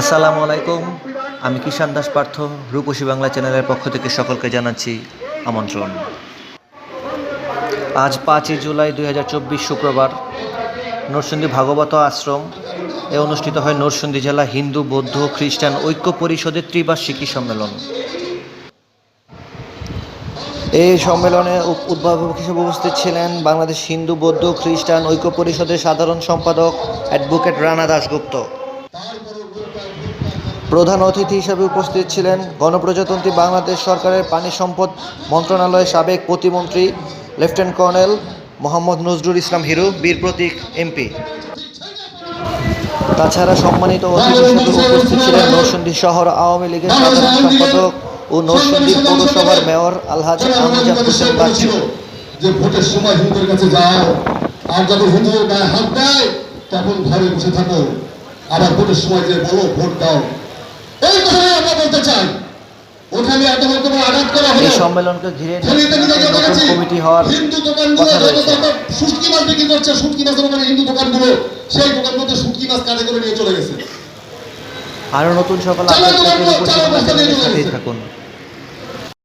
আসসালামু আলাইকুম, আমি কিষান দাস পার্থ, রূপসী বাংলা চ্যানেলের পক্ষ থেকে সকলকে জানাচ্ছি আমন্ত্রণ। আজ পাঁচই জুলাই দুই হাজার চব্বিশ শুক্রবার, নরসিংদী ভাগবত আশ্রম এ অনুষ্ঠিত হয় নরসিংদী জেলা হিন্দু, বৌদ্ধ, খ্রিস্টান ঐক্য পরিষদের ত্রিবার্ষিকী সম্মেলন। এই সম্মেলনে উদ্ভাবক হিসেবে উপস্থিত ছিলেন বাংলাদেশ হিন্দু, বৌদ্ধ, খ্রিস্টান ঐক্য পরিষদের সাধারণ সম্পাদক অ্যাডভোকেট রানা দাশগুপ্ত। প্রধান অতিথি হিসেবে উপস্থিত ছিলেন গণপ্রজাতন্ত্রী বাংলাদেশ সরকারের পানি সম্পদ মন্ত্রণালয়ের সাবেক প্রতিমন্ত্রী lieutenant colonel Mohammad Nazrul Islam Hiru, Bir Protik, MP. তাছাড়া সম্মানিত অতিথি হিসেবে উপস্থিত ছিলেন নরসিংদী শহর আওয়ামী লীগের সাধারণ সম্পাদক ও নরসিংদী পৌরসভার মেয়র আলহাজ আমজাদ হোসেন বাচ্চু। যে ভোটের সময় কাছে যাও, আর গায়ে হাত দেয়, তখন ঘরে বসে থাকো। আবার ভোটের সময় যে বলো ভোট দাও। এই কথাই আমরা বলতে চাই। ওখানে এত বড় আঘাত করা হলো। সম্মেলনকে ঘিরে নতুন সকাল কমিটি হওয়ার হিন্দু দোকানগুলো কথা রয়েছে যত শুটকি মাছ বিক্রি করছে শুটকি মাছের ওখানে হিন্দু দোকানগুলো সেই দোকানগুলোতে শুটকি মাছ কাঁধে করে নিয়ে চলে গেছে। আরও নতুন সকাল সাথেই থাকুন।